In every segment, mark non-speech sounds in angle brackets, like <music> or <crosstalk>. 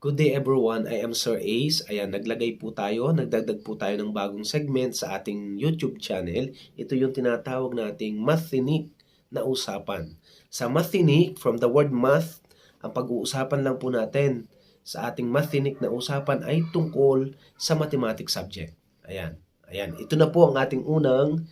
Good day everyone, I am Sir Ace. Ayan, naglagay po tayo, nagdagdag po tayo ng bagong segment sa ating YouTube channel. Ito yung tinatawag nating Mathinik na usapan. Sa Mathinik, from the word math, ang pag-uusapan lang po natin sa ating Mathinik na usapan ay tungkol sa mathematics subject. Ayan, ayan. Ito na po ang ating unang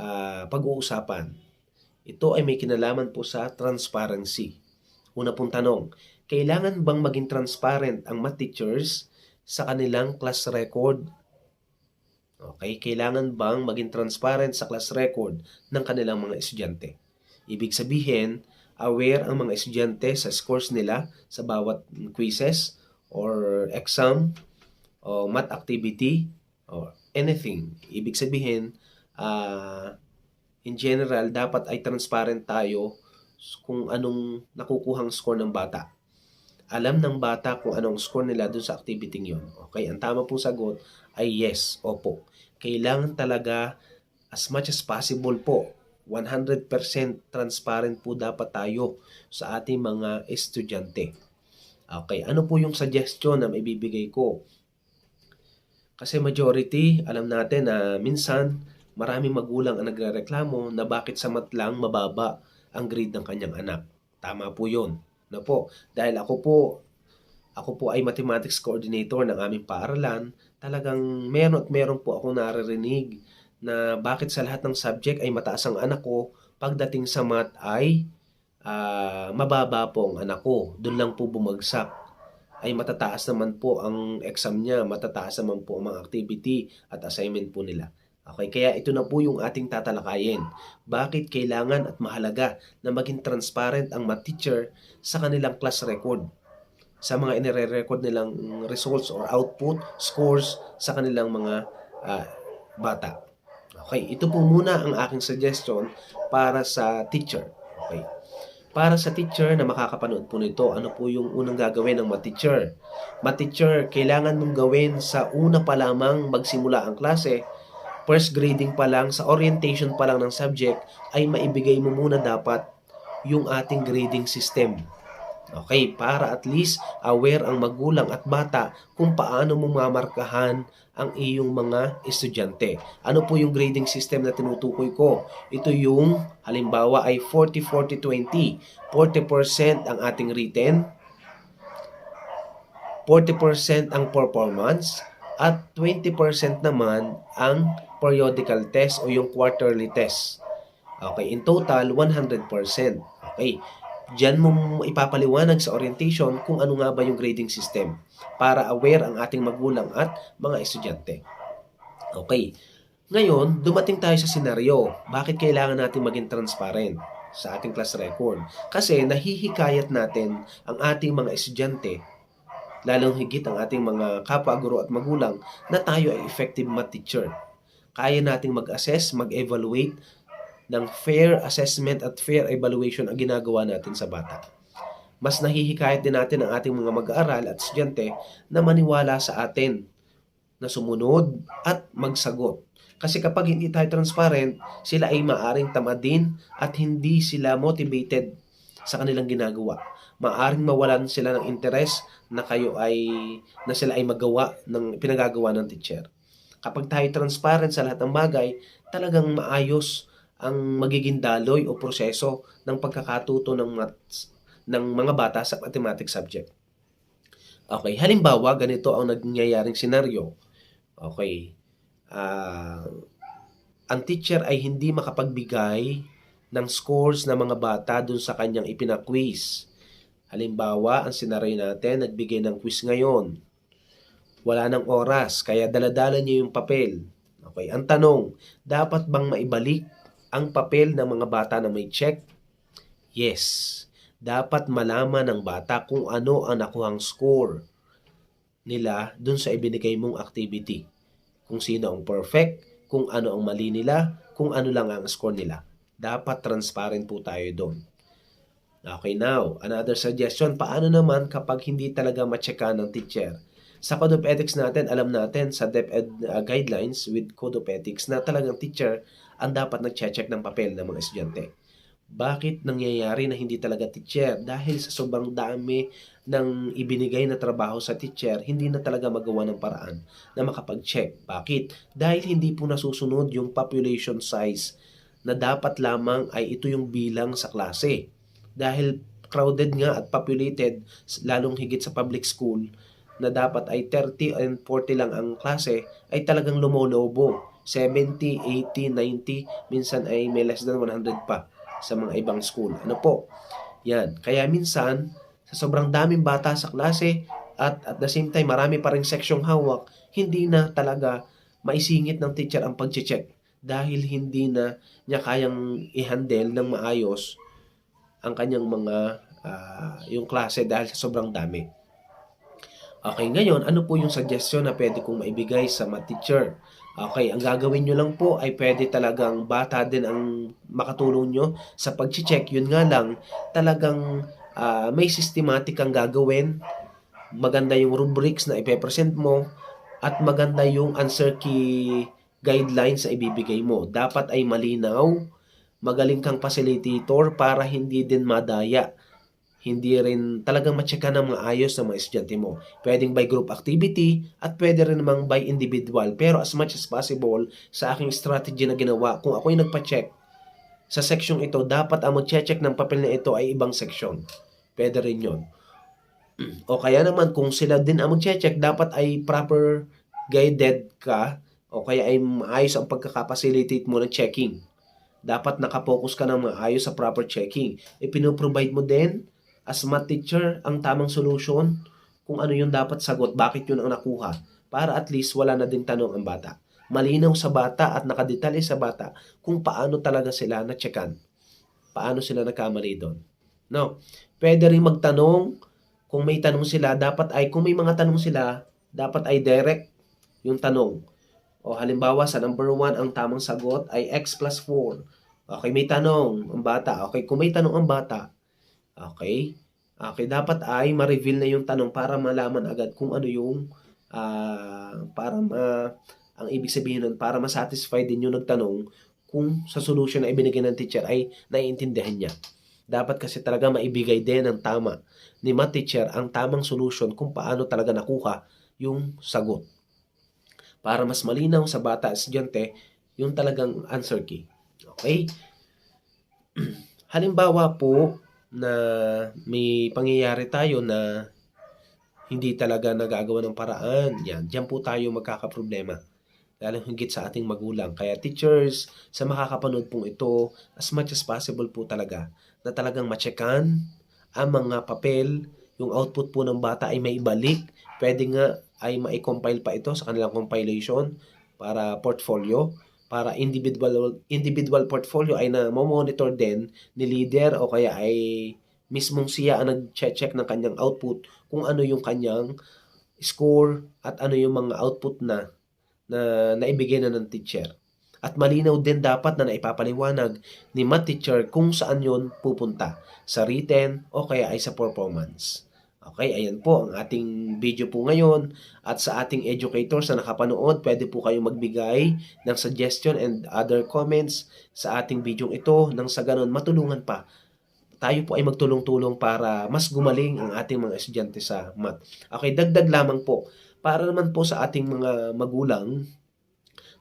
uh, pag-uusapan. Ito ay may kinalaman po sa transparency. Una pong tanong, kailangan bang maging transparent ang math teachers sa kanilang class record? Okay, kailangan bang maging transparent sa class record ng kanilang mga estudyante? Ibig sabihin, aware ang mga estudyante sa scores nila sa bawat quizzes or exam o math activity or anything. Ibig sabihin, uh, in general, dapat ay transparent tayo kung anong nakukuhang score ng bata alam ng bata kung anong score nila dun sa activity yon. Okay, ang tama pong sagot ay yes, opo. Kailangan talaga as much as possible po 100% transparent po dapat tayo sa ating mga estudyante. Okay, ano po yung suggestion na maibibigay ko? Kasi majority, alam natin na minsan maraming magulang ang nagrereklamo na bakit sa mat lang mababa ang grade ng kanyang anak. Tama po yun na po. Dahil ako po, ako po ay mathematics coordinator ng aming paaralan, talagang meron at meron po ako naririnig na bakit sa lahat ng subject ay mataas ang anak ko, pagdating sa math ay uh, mababa po ang anak ko. Doon lang po bumagsak. Ay matataas naman po ang exam niya, matataas naman po ang mga activity at assignment po nila. Okay, kaya ito na po yung ating tatalakayin. Bakit kailangan at mahalaga na maging transparent ang math teacher sa kanilang class record? Sa mga inire-record nilang results or output, scores sa kanilang mga uh, bata. Okay, ito po muna ang aking suggestion para sa teacher. Okay. Para sa teacher na makakapanood po nito, ano po yung unang gagawin ng math teacher? Math teacher, kailangan mong gawin sa una pa lamang magsimula ang klase first grading pa lang, sa orientation pa lang ng subject, ay maibigay mo muna dapat yung ating grading system. Okay, para at least aware ang magulang at bata kung paano mo mamarkahan ang iyong mga estudyante. Ano po yung grading system na tinutukoy ko? Ito yung halimbawa ay 40-40-20. 40% ang ating written, 40% ang performance, at 20% naman ang periodical test o yung quarterly test. Okay, in total, 100%. Okay, Diyan mo ipapaliwanag sa orientation kung ano nga ba yung grading system para aware ang ating magulang at mga estudyante. Okay. Ngayon, dumating tayo sa senaryo. Bakit kailangan natin maging transparent sa ating class record? Kasi nahihikayat natin ang ating mga estudyante lalong higit ang ating mga kapwa guro at magulang na tayo ay effective math teacher kaya nating mag-assess, mag-evaluate ng fair assessment at fair evaluation ang ginagawa natin sa bata. Mas nahihikayat din natin ang ating mga mag-aaral at estudyante na maniwala sa atin na sumunod at magsagot. Kasi kapag hindi tayo transparent, sila ay maaring tamad din at hindi sila motivated sa kanilang ginagawa. Maaring mawalan sila ng interest na kayo ay na sila ay magawa ng pinagagawa ng teacher. Kapag tayo transparent sa lahat ng bagay, talagang maayos ang magiging daloy o proseso ng pagkakatuto ng maths ng mga bata sa mathematics subject. Okay, halimbawa, ganito ang nangyayaring senaryo. Okay, uh, ang teacher ay hindi makapagbigay ng scores ng mga bata dun sa kanyang ipinaquiz. Halimbawa, ang senaryo natin, nagbigay ng quiz ngayon wala nang oras, kaya daladala niyo yung papel. Okay, ang tanong, dapat bang maibalik ang papel ng mga bata na may check? Yes. Dapat malaman ng bata kung ano ang nakuhang score nila dun sa ibinigay mong activity. Kung sino ang perfect, kung ano ang mali nila, kung ano lang ang score nila. Dapat transparent po tayo doon. Okay, now, another suggestion, paano naman kapag hindi talaga matcheka ng teacher? Sa Code of Ethics natin, alam natin sa DepEd uh, guidelines with Code of Ethics na talagang teacher ang dapat nag-check ng papel ng mga estudyante. Bakit nangyayari na hindi talaga teacher? Dahil sa sobrang dami ng ibinigay na trabaho sa teacher, hindi na talaga magawa ng paraan na makapag-check. Bakit? Dahil hindi po nasusunod yung population size na dapat lamang ay ito yung bilang sa klase. Dahil crowded nga at populated, lalong higit sa public school, na dapat ay 30 and 40 lang ang klase, ay talagang lumolobo. 70, 80, 90, minsan ay may less than 100 pa sa mga ibang school. Ano po? Yan. Kaya minsan, sa sobrang daming bata sa klase at at the same time marami pa ring seksyong hawak, hindi na talaga maisingit ng teacher ang pag-check dahil hindi na niya kayang i-handle ng maayos ang kanyang mga ah, yung klase dahil sa sobrang dami. Okay, ngayon, ano po yung suggestion na pwede kong maibigay sa math teacher? Okay, ang gagawin nyo lang po ay pwede talagang bata din ang makatulong nyo sa pag-check. Yun nga lang, talagang ah, may systematic ang gagawin. Maganda yung rubrics na ipepresent mo at maganda yung answer key guidelines na ibibigay mo. Dapat ay malinaw, magaling kang facilitator para hindi din madaya. Hindi rin talagang matsyeka ng mga ayos ng mga estudyante mo. Pwedeng by group activity at pwede rin namang by individual. Pero as much as possible, sa aking strategy na ginawa, kung ako'y nagpa-check sa section ito, dapat ang mag-check ng papel na ito ay ibang section. Pwede rin yon. <clears throat> O kaya naman, kung sila din ang mag-check, dapat ay proper guided ka o kaya ay maayos ang pagkakapacilitate mo ng checking. Dapat nakapokus ka ng maayos sa proper checking. Ipinoprovide mo din as math teacher ang tamang solution kung ano yung dapat sagot, bakit yun ang nakuha, para at least wala na ding tanong ang bata. Malinaw sa bata at nakadetalye sa bata kung paano talaga sila na-checkan. Paano sila nagkamali doon. No. Pwede rin magtanong kung may tanong sila, dapat ay, kung may mga tanong sila, dapat ay direct yung tanong. O halimbawa, sa number 1, ang tamang sagot ay x plus 4. Okay, may tanong ang bata. Okay, kung may tanong ang bata, okay, okay, dapat ay ma-reveal na yung tanong para malaman agad kung ano yung, ah, para ma, ang ibig sabihin nun, para ma-satisfy din yung nagtanong kung sa solution na ibinigay ng teacher ay naiintindihan niya. Dapat kasi talaga maibigay din ng tama ni math teacher ang tamang solution kung paano talaga nakuha yung sagot. Para mas malinaw sa bata at estudyante yung talagang answer key. Okay? <clears throat> Halimbawa po na may pangyayari tayo na hindi talaga nagagawa ng paraan. Yan, diyan po tayo magkakaproblema. Lalo higit sa ating magulang. Kaya teachers, sa makakapanood pong ito, as much as possible po talaga, na talagang matchekan ang mga papel, yung output po ng bata ay maibalik. Pwede nga ay ma-compile pa ito sa kanilang compilation para portfolio para individual individual portfolio ay na monitor din ni leader o kaya ay mismong siya ang nag-check ng kanyang output kung ano yung kanyang score at ano yung mga output na na naibigay na ng teacher. At malinaw din dapat na naipapaliwanag ni math teacher kung saan yon pupunta, sa written o kaya ay sa performance. Okay, ayan po ang ating video po ngayon. At sa ating educators na nakapanood, pwede po kayong magbigay ng suggestion and other comments sa ating video ito nang sa ganun matulungan pa. Tayo po ay magtulong-tulong para mas gumaling ang ating mga estudyante sa math. Okay, dagdag lamang po. Para naman po sa ating mga magulang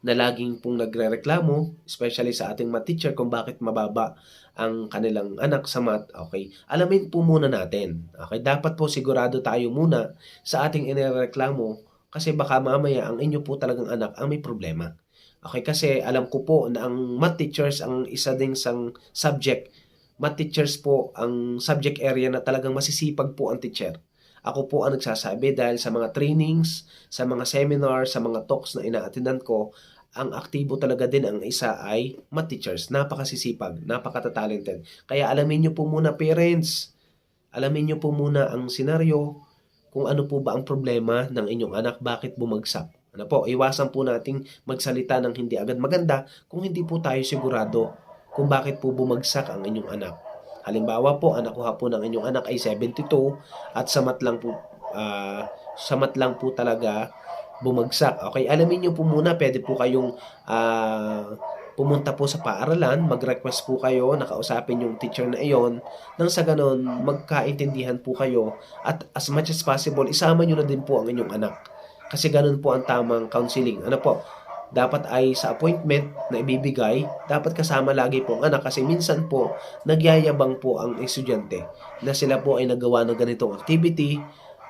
na laging pong nagrereklamo, especially sa ating math teacher kung bakit mababa ang kanilang anak sa math, okay, alamin po muna natin. Okay, dapat po sigurado tayo muna sa ating inireklamo kasi baka mamaya ang inyo po talagang anak ang may problema. Okay, kasi alam ko po na ang math teachers ang isa ding sang subject. Math teachers po ang subject area na talagang masisipag po ang teacher. Ako po ang nagsasabi dahil sa mga trainings, sa mga seminar, sa mga talks na ina-attendan ko, ang aktibo talaga din ang isa ay math teachers. Napakasisipag, napakatalented. Kaya alamin nyo po muna parents, alamin nyo po muna ang senaryo, kung ano po ba ang problema ng inyong anak, bakit bumagsak. Ano po, iwasan po nating magsalita ng hindi agad maganda kung hindi po tayo sigurado kung bakit po bumagsak ang inyong anak. Halimbawa po, ang nakuha po ng inyong anak ay 72 at samat lang po uh, samat lang po talaga bumagsak. Okay, alamin niyo po muna, pwede po kayong uh, pumunta po sa paaralan, mag-request po kayo, nakausapin yung teacher na iyon, nang sa ganon, magkaintindihan po kayo at as much as possible, isama nyo na din po ang inyong anak. Kasi ganun po ang tamang counseling. Ano po, dapat ay sa appointment na ibibigay, dapat kasama lagi po ang anak kasi minsan po nagyayabang po ang estudyante na sila po ay nagawa ng ganitong activity,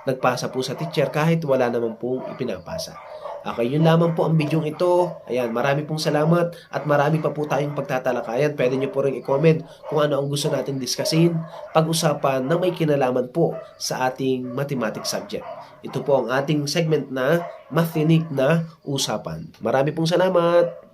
nagpasa po sa teacher kahit wala naman pong ipinapasa. Okay, yun lamang po ang bidyong ito. Ayan, marami pong salamat at marami pa po tayong pagtatalakayan. Pwede nyo po rin i-comment kung ano ang gusto natin diskusin, pag-usapan na may kinalaman po sa ating mathematics subject. Ito po ang ating segment na mathinik na usapan. Marami pong salamat!